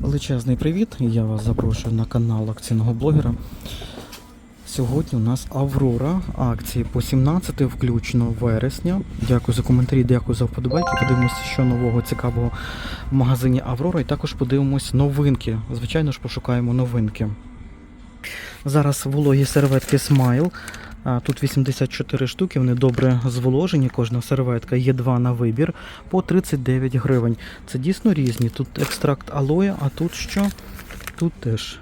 Величезний привіт! Я вас запрошую на канал акційного блогера. Сьогодні у нас Аврора, акції по 17 включно вересня. Дякую за коментарі, дякую за вподобайки. Подивимося, що нового цікавого в магазині Аврора. І також подивимось новинки. Звичайно ж, пошукаємо новинки. Зараз вологі серветки Smile. Тут 84 штуки, вони добре зволожені, кожна серветка, є два на вибір по 39 гривень. Це дійсно різні. Тут екстракт алоя, а тут що? Тут теж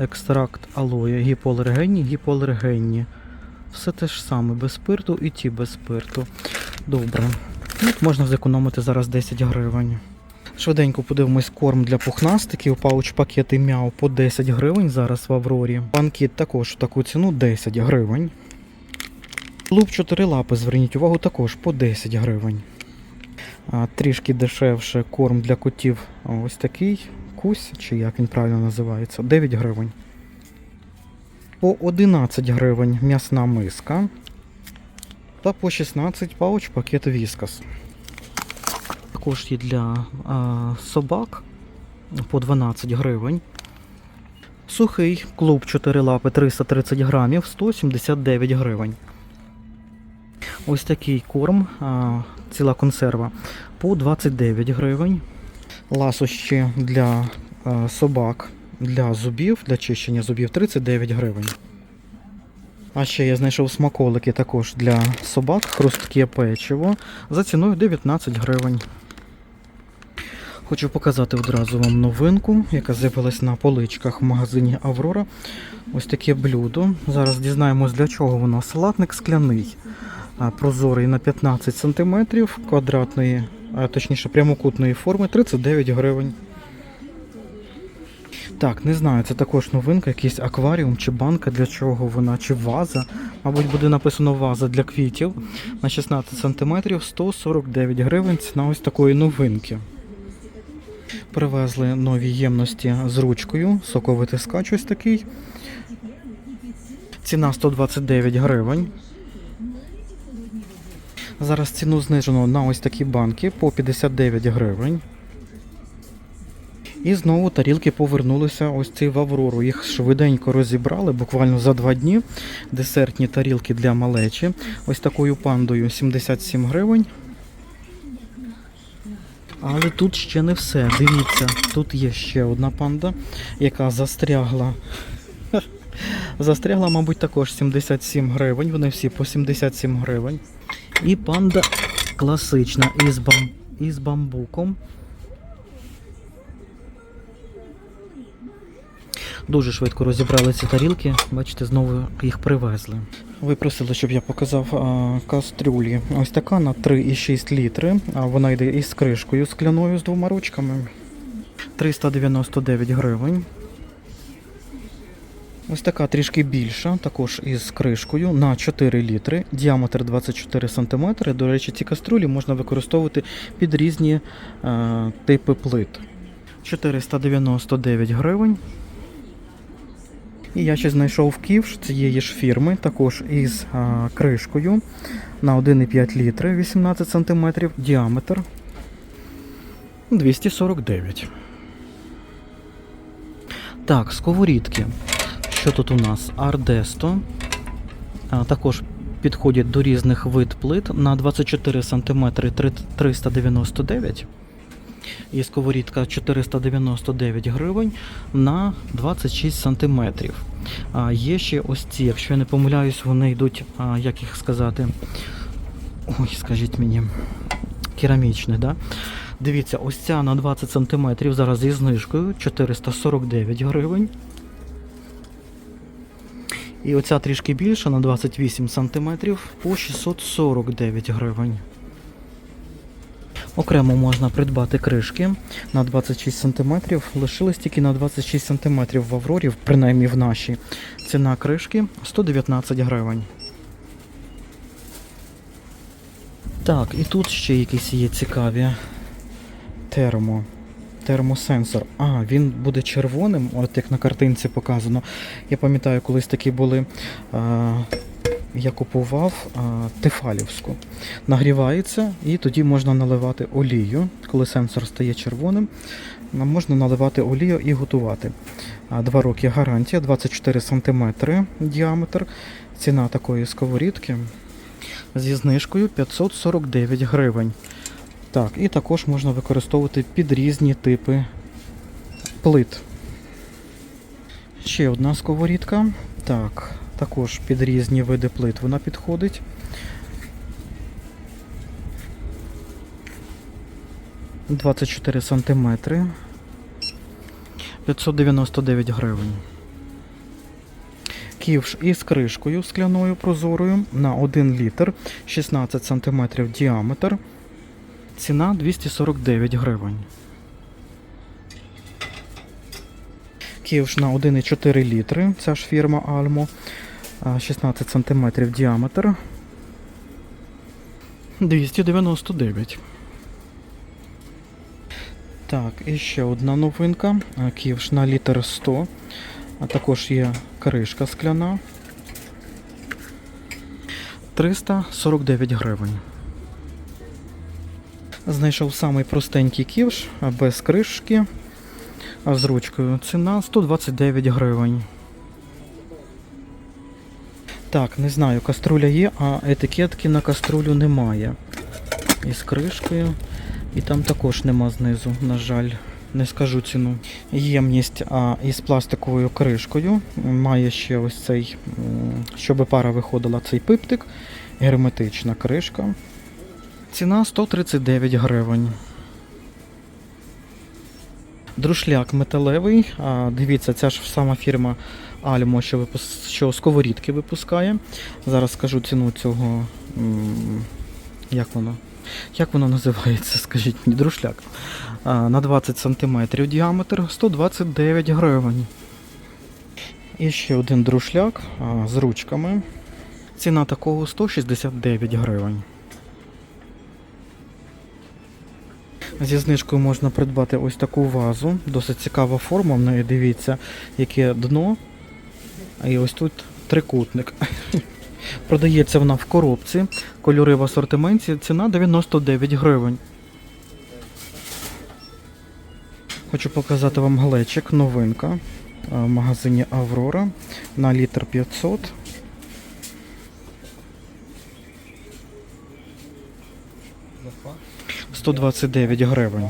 екстракт алоя, гіпоалергенні, гіпоалергенні. Все те ж саме, без спирту і ті без спирту. Добре. Тут можна зекономити зараз 10 гривень. Швиденько подивимось корм для пухнастиків, пауч-пакети мяу по 10 гривень зараз в Аврорі. Банкіт також в таку ціну 10 гривень. Луп 4 лапи, зверніть увагу, також по 10 гривень. Трішки дешевше корм для котів ось такий кусь, чи як він правильно називається, 9 гривень. По 11 гривень м'ясна миска. Та по 16 пауч пакет віскас. Також є для а, собак по 12 гривень. Сухий клуб 4 лапи 330 грамів 179 гривень. Ось такий корм, ціла консерва по 29 гривень. Ласощі для собак для зубів, для чищення зубів 39 гривень. А ще я знайшов смаколики також для собак, хрустке печиво за ціною 19 гривень. Хочу показати одразу вам новинку, яка з'явилась на поличках в магазині Аврора. Ось таке блюдо. Зараз дізнаємось, для чого воно. Салатник скляний, прозорий на 15 см, квадратної, а, точніше прямокутної форми 39 гривень. Так, не знаю, це також новинка, якийсь акваріум чи банка, для чого вона, чи ваза. Мабуть, буде написано ваза для квітів на 16 см 149 гривень. Ціна ось такої новинки. Привезли нові ємності з ручкою, соковитискач ось такий. Ціна 129 гривень. Зараз ціну знижено на ось такі банки по 59 гривень. І знову тарілки повернулися ось ці в Аврору. Їх швиденько розібрали, буквально за два дні. Десертні тарілки для малечі. Ось такою пандою 77 гривень. Але тут ще не все. Дивіться, тут є ще одна панда, яка застрягла. Застрягла, мабуть, також 77 гривень. Вони всі по 77 гривень. І панда класична із, бам... із бамбуком. Дуже швидко розібрали ці тарілки. Бачите, знову їх привезли. Ви просили, щоб я показав а, кастрюлі. Ось така на 3,6 літри. А вона йде із кришкою скляною з двома ручками. 399 гривень. Ось така трішки більша, також із кришкою на 4 літри, діаметр 24 см. До речі, ці каструлі можна використовувати під різні е, типи плит. 499 гривень. І я ще знайшов ківш цієї ж фірми, також із а, кришкою на 1,5 літри 18 см, діаметр 249. Так, сковорідки. Що тут у нас? Ардесто. Також підходять до різних вид плит на 24 см 399 і сковорідка 499 гривень на 26 сантиметрів. А є ще ось ці, якщо я не помиляюсь, вони йдуть, як їх сказати. Ой, скажіть мені, керамічні, да? Дивіться, ось ця на 20 сантиметрів зараз зі знижкою 449 гривень. І оця трішки більша на 28 сантиметрів по 649 гривень. Окремо можна придбати кришки на 26 см. Лишились тільки на 26 см в Аврорі, принаймні в нашій. Ціна кришки 119 гривень. Так, і тут ще якісь є цікаві термо. Термосенсор. А, він буде червоним, от як на картинці показано. Я пам'ятаю, колись такі були. А, я купував а, Тефалівську. Нагрівається і тоді можна наливати олію, коли сенсор стає червоним. Нам можна наливати олію і готувати. Два роки гарантія, 24 см діаметр. Ціна такої сковорідки зі знижкою 549 гривень. Так, і також можна використовувати під різні типи плит. Ще одна сковорідка. Так, також під різні види плит вона підходить. Двадцять чотири сантиметри. 599 гривень. Ківш із кришкою скляною прозорою на 1 літр, 16 см діаметр. Ціна 249 гривень. Ківш на 1,4 літри. Ця ж фірма Almo. 16 см діаметр. 299. Так, і ще одна новинка. Ківш на літр 100. А також є кришка скляна. 349 гривень. Знайшов самий простенький ківш без кришки. А з ручкою ціна 129 гривень. Так, не знаю, каструля є, а етикетки на каструлю немає. Із кришкою. І там також нема знизу, на жаль, не скажу ціну. Ємність а, із пластиковою кришкою. Має ще ось цей, щоб пара виходила, цей пиптик. Герметична кришка. Ціна 139 гривень. Друшляк металевий. А, дивіться, ця ж сама фірма Almo, що, випус... що сковорідки випускає. Зараз скажу ціну цього. Як воно? Як воно називається? Скажіть мені, друшляк. А, на 20 см діаметр 129 гривень. І ще один друшляк а, з ручками. Ціна такого 169 гривень. Зі знижкою можна придбати ось таку вазу. Досить цікава форма в неї, дивіться, яке дно. І ось тут трикутник. Продається вона в коробці. Кольори в асортименті. Ціна 99 гривень. Хочу показати вам глечик, новинка в магазині Аврора на літр 500. – 129 гривень.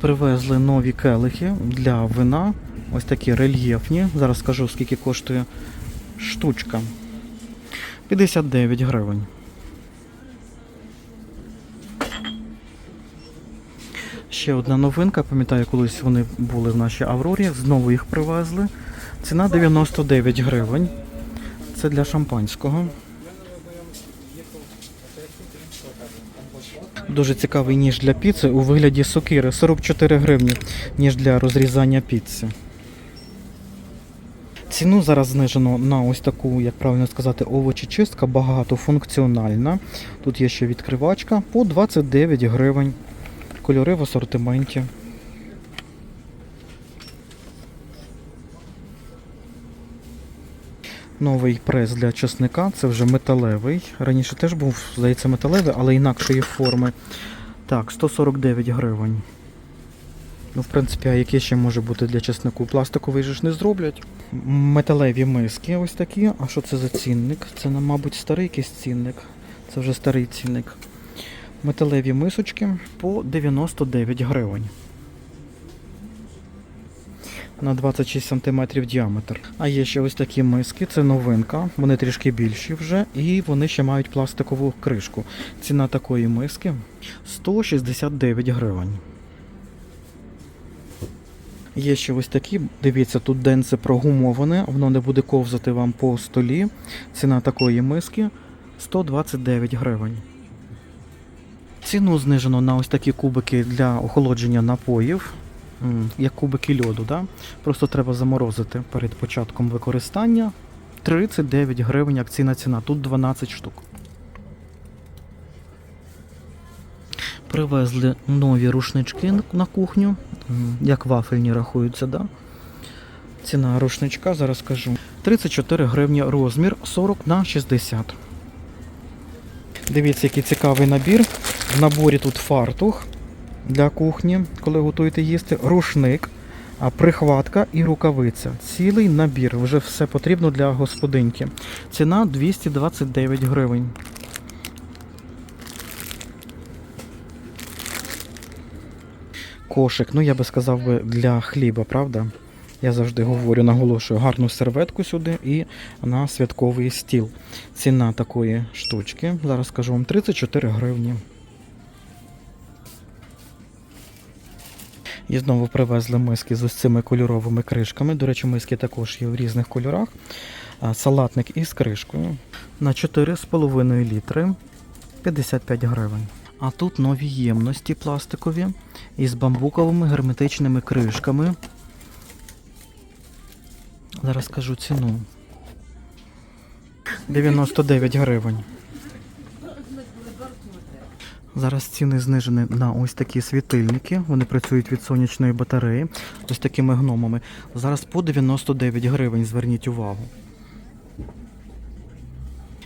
Привезли нові келихи для вина. Ось такі рельєфні. Зараз скажу, скільки коштує штучка. 59 гривень. Ще одна новинка, пам'ятаю, колись вони були в нашій Аврорі, знову їх привезли. Ціна 99 гривень. Це для шампанського. Дуже цікавий ніж для піци у вигляді сокири. 44 гривні, ніж для розрізання піци. Ціну зараз знижено на ось таку, як правильно сказати, овочечистка, багатофункціональна. Тут є ще відкривачка по 29 гривень. Кольори в асортименті. Новий прес для чесника, це вже металевий. Раніше теж був, здається, металевий, але інакшої форми. Так, 149 гривень. Ну, в принципі, а яке ще може бути для чеснику? Пластиковий же ж не зроблять. Металеві миски ось такі. А що це за цінник? Це, мабуть, старий якийсь цінник. Це вже старий цінник. Металеві мисочки по 99 гривень. На 26 см діаметр. А є ще ось такі миски, це новинка. Вони трішки більші вже, і вони ще мають пластикову кришку. Ціна такої миски 169 гривень. Є ще ось такі, дивіться, тут денце прогумоване, воно не буде ковзати вам по столі. Ціна такої миски 129 гривень. Ціну знижено на ось такі кубики для охолодження напоїв, як кубики льоду. Да? Просто треба заморозити перед початком використання. 39 гривень акційна ціна, тут 12 штук. Привезли нові рушнички на кухню, як вафельні рахуються, да? Ціна рушничка, зараз скажу. 34 гривні розмір 40 на 60. Дивіться, який цікавий набір. В наборі тут фартух. Для кухні, коли готуєте їсти, рушник, прихватка і рукавиця. Цілий набір. Вже все потрібно для господинки. Ціна 229 гривень. Кошик, ну я би сказав для хліба, правда? Я завжди говорю, наголошую гарну серветку сюди і на святковий стіл. Ціна такої штучки, зараз скажу вам 34 гривні. І знову привезли миски з ось цими кольоровими кришками. До речі, миски також є в різних кольорах. Салатник із кришкою на 4,5 літри 55 гривень. А тут нові ємності пластикові із бамбуковими герметичними кришками. Зараз скажу ціну. 99 гривень. Зараз ціни знижені на ось такі світильники. Вони працюють від сонячної батареї. Ось такими гномами. Зараз по 99 гривень, зверніть увагу.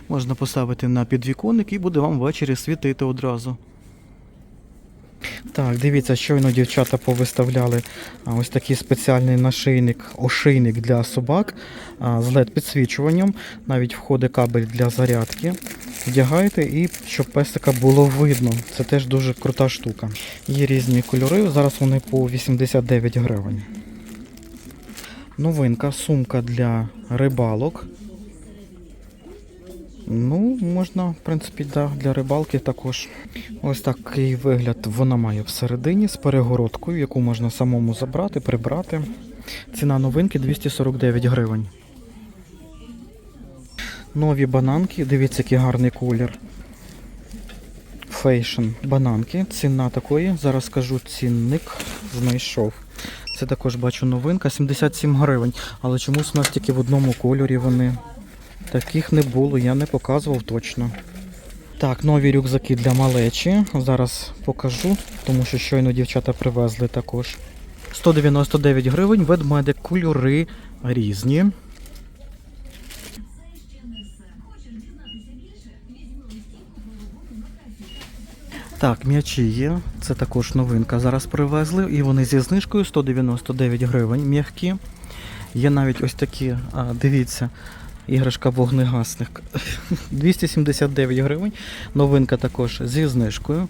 Можна поставити на підвіконник і буде вам ввечері світити одразу. Так, дивіться, щойно дівчата повиставляли ось такий спеціальний нашийник, ошийник для собак з led підсвічуванням. Навіть входить кабель для зарядки. Вдягаєте і щоб песика було видно. Це теж дуже крута штука. Є різні кольори, зараз вони по 89 гривень. Новинка, сумка для рибалок. Ну, можна, в принципі, да, для рибалки також. Ось такий вигляд вона має всередині з перегородкою, яку можна самому забрати, прибрати. Ціна новинки 249 гривень. Нові бананки, дивіться, який гарний колір. Фейшн бананки. Ціна такої, зараз скажу цінник, знайшов. Це також бачу новинка, 77 гривень. Але чомусь у нас тільки в одному кольорі вони. Таких не було, я не показував точно. Так, нові рюкзаки для малечі. Зараз покажу, тому що щойно дівчата привезли також. 199 гривень, ведмедик, кольори різні. Так, м'ячі є. Це також новинка. Зараз привезли. І вони зі знижкою 199 гривень м'які. Є навіть ось такі, а, дивіться, іграшка вогнегасник. 279 гривень. Новинка також зі знижкою.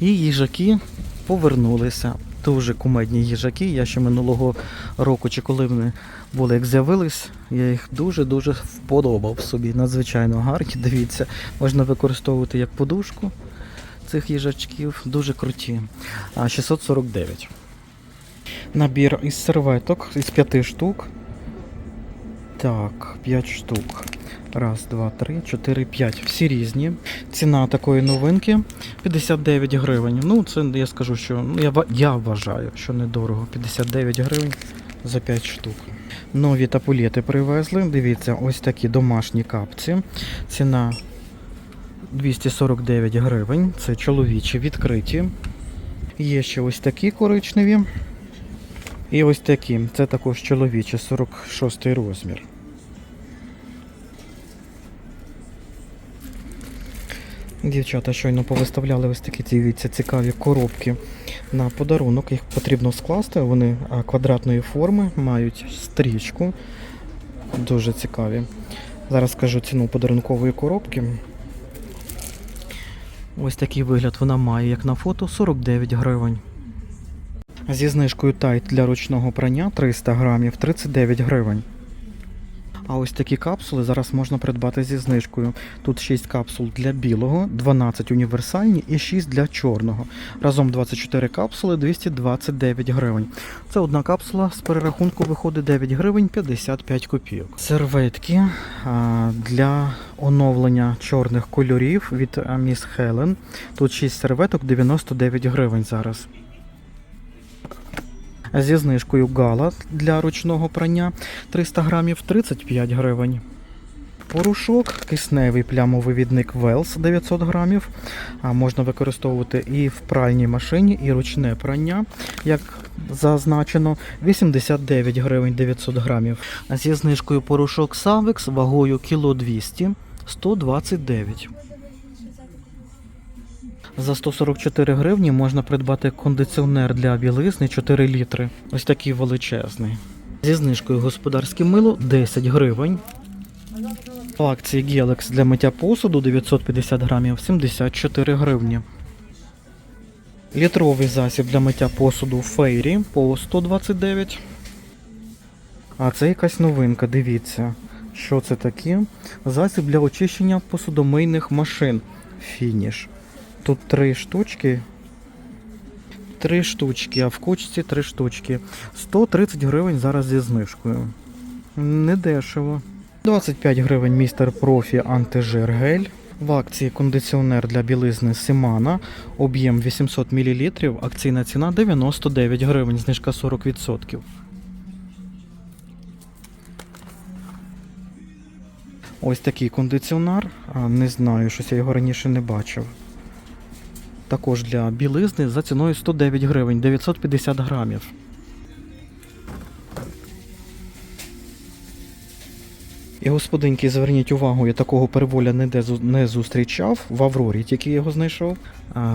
І їжаки повернулися. Дуже кумедні їжаки. Я ще минулого року, чи коли вони були, як з'явились, я їх дуже-дуже вподобав собі. Надзвичайно гарні. Дивіться, можна використовувати як подушку цих їжачків. Дуже круті. А 649. Набір із серветок із 5 штук. Так, 5 штук. Раз, два, три, чотири, п'ять. Всі різні. Ціна такої новинки 59 гривень. Ну, це я скажу, що ну, я, я вважаю, що недорого. 59 гривень за 5 штук. Нові тапулети привезли. Дивіться, ось такі домашні капці. Ціна 249 гривень. Це чоловічі відкриті. Є ще ось такі коричневі. І ось такі. Це також чоловічі, 46 розмір. Дівчата щойно повиставляли ось такі дивіться, цікаві коробки на подарунок. Їх потрібно скласти. Вони квадратної форми, мають стрічку. Дуже цікаві. Зараз скажу ціну подарункової коробки. Ось такий вигляд вона має, як на фото, 49 гривень. Зі знижкою тайт для ручного прання 300 грамів 39 гривень. А ось такі капсули зараз можна придбати зі знижкою. Тут 6 капсул для білого, 12 універсальні і 6 для чорного. Разом 24 капсули 229 гривень. Це одна капсула з перерахунку виходить 9 гривень 55 копійок. Серветки для оновлення чорних кольорів від Miss Helen. Тут 6 серветок 99 гривень зараз. Зі знижкою гала для ручного прання 300 грамів 35 гривень. Порошок, кисневий плямовий відник Wells 900 грамів. А можна використовувати і в пральній машині, і ручне прання, як зазначено, 89 гривень 900 грамів. Зі знижкою порошок Savex вагою кіло 200 129. За 144 гривні можна придбати кондиціонер для білизни 4 літри. Ось такий величезний. Зі знижкою господарське мило 10 гривень. По акції Gelex для миття посуду 950 грамів 74 гривні. Літровий засіб для миття посуду Фейрі по 129. А це якась новинка, дивіться. Що це таке? Засіб для очищення посудомийних машин. Фініш. Тут три штучки. Три штучки, а в кучці три штучки. 130 гривень зараз зі знижкою. Недешево. 25 гривень містер профі антижир гель. В акції кондиціонер для білизни Симана. Об'єм 800 мл. Акційна ціна 99 гривень, знижка 40%. Ось такий кондиціонер. Не знаю, щось я його раніше не бачив. Також для білизни за ціною 109 гривень, 950 грамів. І господинки, зверніть увагу, я такого переволя ніде не зустрічав в Аврорі, тільки його знайшов.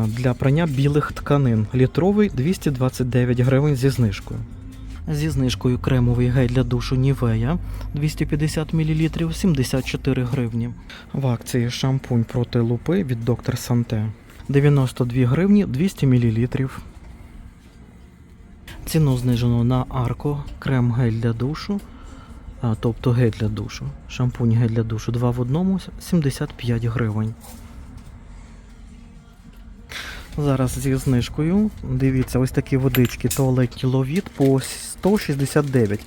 Для прання білих тканин. Літровий 229 гривень зі знижкою. Зі знижкою кремовий гель для душу Нівея 250 мл 74 гривні. В акції шампунь проти лупи від доктор Санте 92 гривні 200 мл. Ціну знижено на Арко крем гель для душу, тобто гель для душу. Шампунь гель для душу 2 в одному 75 гривень. Зараз зі знижкою. Дивіться, ось такі водички туалетні ловіт по 169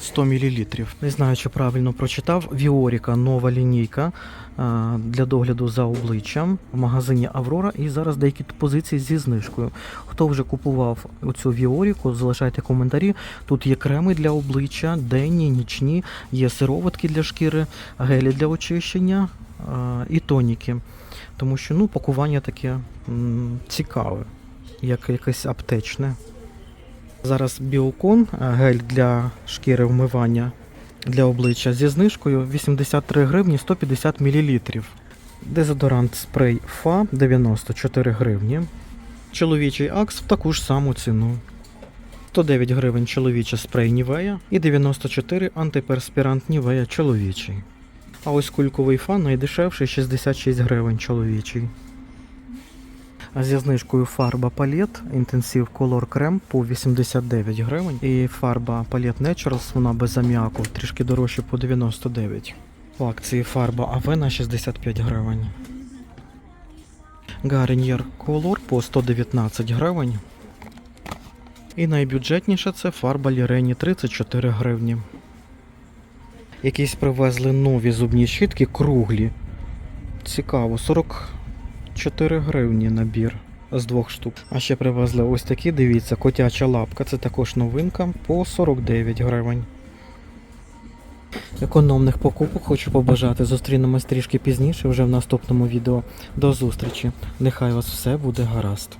100 мл. Не знаю, чи правильно прочитав. Віоріка нова лінійка для догляду за обличчям в магазині Аврора. І зараз деякі позиції зі знижкою. Хто вже купував оцю Віоріку, залишайте коментарі. Тут є креми для обличчя, денні, нічні, є сироватки для шкіри, гелі для очищення і тоніки. Тому що ну, пакування таке цікаве, як якесь аптечне. Зараз біокон, е, гель для шкіри вмивання для обличчя зі знижкою 83 гривні 150 мл. Дезодорант спрей ФА 94 гривні. Чоловічий акс в таку ж саму ціну. 109 гривень чоловічий спрей Нівея і 94 антиперспірант Нівея чоловічий. А ось кульковий фан найдешевший 66 гривень чоловічий. Зі знижкою фарба палет Intensive Color Creme по 89 гривень. І фарба Palette Naturals, вона без аміаку, трішки дорожче по 99. В акції фарба Авена 65 гривень. Garnier Color по 119 гривень. І найбюджетніше це фарба Lireni 34 гривні. Якісь привезли нові зубні щітки круглі. Цікаво, 44 гривні набір з двох штук. А ще привезли ось такі, дивіться, котяча лапка. Це також новинка по 49 гривень. Економних покупок хочу побажати. Зустрінемось трішки пізніше, вже в наступному відео. До зустрічі. Нехай вас все буде гаразд.